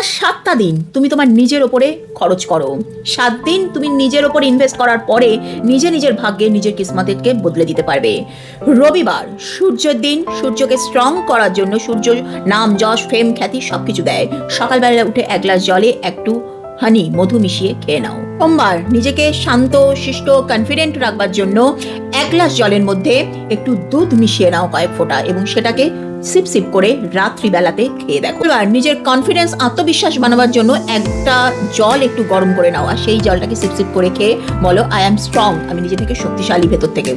টানা সাতটা দিন তুমি তোমার নিজের ওপরে খরচ করো। সাত দিন তুমি নিজের ওপর ইনভেস্ট করার পরে নিজে নিজের ভাগ্যে নিজের কিসমতেরকে বদলে দিতে পারবে। রবিবার, সূর্যের দিন, সূর্যকে স্ট্রং করার জন্য সূর্য নাম, যশ ফেম খ্যাতি সবকিছু দেয়। সকালবেলা উঠে এক গ্লাস জলে একটু হানি মধু মিশিয়ে খেয়ে নাও। সোমবার, নিজেকে শান্ত, শিষ্ট কনফিডেন্ট রাখবার জন্য এক গ্লাস জলের মধ্যে একটু দুধ মিশিয়ে নাও কয়েক ফোঁটা এবং সেটাকে সিপ সিপ করে রাত্রিবেলাতে খেয়ে দেখো। এবার নিজের কনফিডেন্স আত্মবিশ্বাস বানাবার জন্য একটা জল একটু গরম করে নাও, আর সেই জলটাকে সিপ সিপ করে খেয়ে বলো আই অ্যাম স্ট্রং আমি নিজে থেকে শক্তিশালী ভেতর থেকে।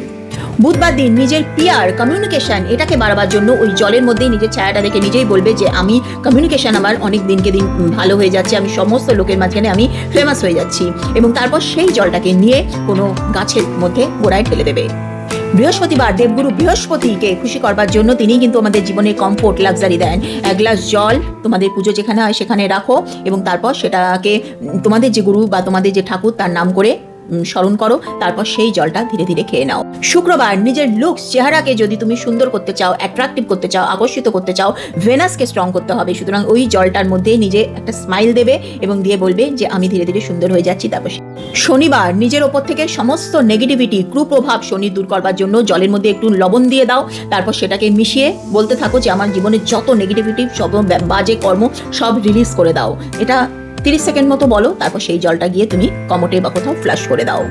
বুধবার দিন নিজের পিয়ার কমিউনিকেশন এটাকে বাড়াবার জন্য ওই জলের মধ্যেই নিজের ছায়াটা দেখে নিজেই বলবে যে, আমি কমিউনিকেশন আমার অনেক দিনকে দিন ভালো হয়ে যাচ্ছে, আমি সমস্ত লোকের মাঝখানে আমি ফেমাস হয়ে যাচ্ছি। এবং তারপর সেই জলটাকে নিয়ে কোনো গাছের মধ্যে গোড়ায় ঠেলে দেবে। বৃহস্পতিবার দেবগুরু বৃহস্পতিকে খুশি করবার জন্য তিনি কিন্তু আমাদের জীবনে কমফোর্ট লাক্সারি দেন। এক গ্লাস জল তোমাদের পুজো যেখানে হয় সেখানে রাখো এবং তারপর সেটাকে তোমাদের যে গুরু বা তোমাদের যে ঠাকুর তার নাম করে স্মরণ করো, তারপর সেই জলটা ধীরে ধীরে খেয়ে নাও। শুক্রবার নিজের লুকস চেহারাকে যদি তুমি সুন্দর করতে চাও অ্যাট্রাকটিভ করতে চাও, আকর্ষিত করতে চাও ভেনাসকে স্ট্রং করতে হবে। সুতরাং ওই জলটার মধ্যে নিজে একটা স্মাইল দেবে এবং দিয়ে বলবে যে, আমি ধীরে ধীরে সুন্দর হয়ে যাচ্ছি, তারপর শনিবার নিজের ওপর থেকে সমস্ত নেগেটিভিটি কুপ্রভাব শনি দূর করবার জন্য জলের মধ্যে একটু লবণ দিয়ে দাও। তারপর সেটাকে মিশিয়ে বলতে থাকো যে, আমার জীবনে যত নেগেটিভিটি সব বাজে কর্ম, সব রিলিজ করে দাও। এটা তিরিশ সেকেন্ড মতো বলো, তারপর সেই জলটা গিয়ে তুমি কমোটে বা কোথাও ফ্লাশ করে দাও।